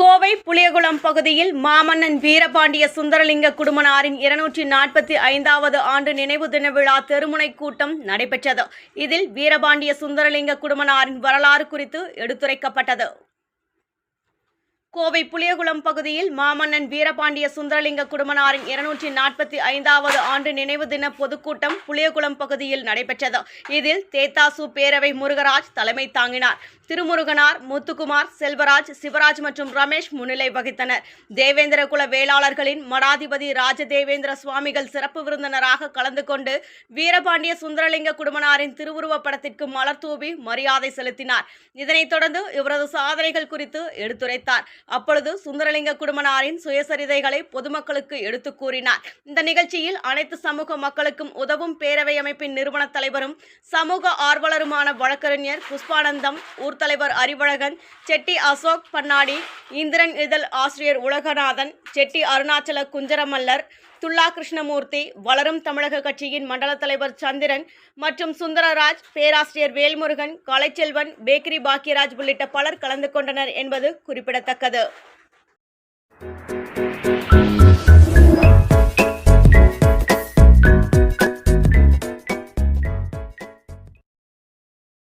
கோவை புளியகுளம் பகுதியில் மாமன்னன் வீரபாண்டிய சுந்தரலிங்க குடும்பனாரின் இருநூற்றி நாற்பத்தி ஐந்தாவது ஆண்டு நினைவு தின விழா தெருமுனை கூட்டம் நடைபெற்றது. இதில் வீரபாண்டிய சுந்தரலிங்க குடும்பனாரின் வரலாறு குறித்து எடுத்துரைக்கப்பட்டது. கோவை புளியகுளம் பகுதியில் மாமன்னன் வீரபாண்டிய சுந்தரலிங்க குடும்பனாரின் இருநூற்றி நாற்பத்தி ஐந்தாவது ஆண்டு நினைவு தின பொதுக்கூட்டம் புளியகுளம் பகுதியில் நடைபெற்றது. இதில் தேத்தாசு பேரவை முருகராஜ் தலைமை தாங்கினார். திருமுருகனார் முத்துக்குமார் செல்வராஜ் சிவராஜ் மற்றும் ரமேஷ் முன்னிலை வகித்தனர். தேவேந்திர குல வேளாளர்களின் மடாதிபதி ராஜதேவேந்திர சுவாமிகள் சிறப்பு விருந்தினராக கலந்து கொண்டு வீரபாண்டிய சுந்தரலிங்க குடும்பனாரின் திருவுருவப் படத்திற்கு மலர் தூவி மரியாதை செலுத்தினார். இதனைத் தொடர்ந்து இவரது சாதனைகள் குறித்து எடுத்துரைத்தார். அப்பொழுது சுந்தரலிங்க குடும்பனாரின் சுயசரிதைகளை பொதுமக்களுக்கு எடுத்துக் கூறினார். இந்த நிகழ்ச்சியில் அனைத்து சமூக மக்களுக்கும் உதவும் பேரவை அமைப்பின் நிறுவன தலைவரும் சமூக ஆர்வலருமான வழக்கறிஞர் புஷ்பானந்தம் ஊர் தலைவர் அறிவழகன் செட்டி அசோக் பன்னாடி இந்திரன் இதழ் ஆசிரியர் உலகநாதன் செட்டி அருணாச்சல குஞ்சரமல்லர் துல்லா கிருஷ்ணமூர்த்தி வளரும் தமிழக கட்சியின் மண்டல தலைவர் சந்திரன் மற்றும் சுந்தரராஜ் பேராசிரியர் வேல்முருகன் கலைச்செல்வன் பேக்கரி பாக்கியராஜ் உள்ளிட்ட பலர் கலந்து கொண்டனர் என்பது குறிப்பிடத்தக்கது.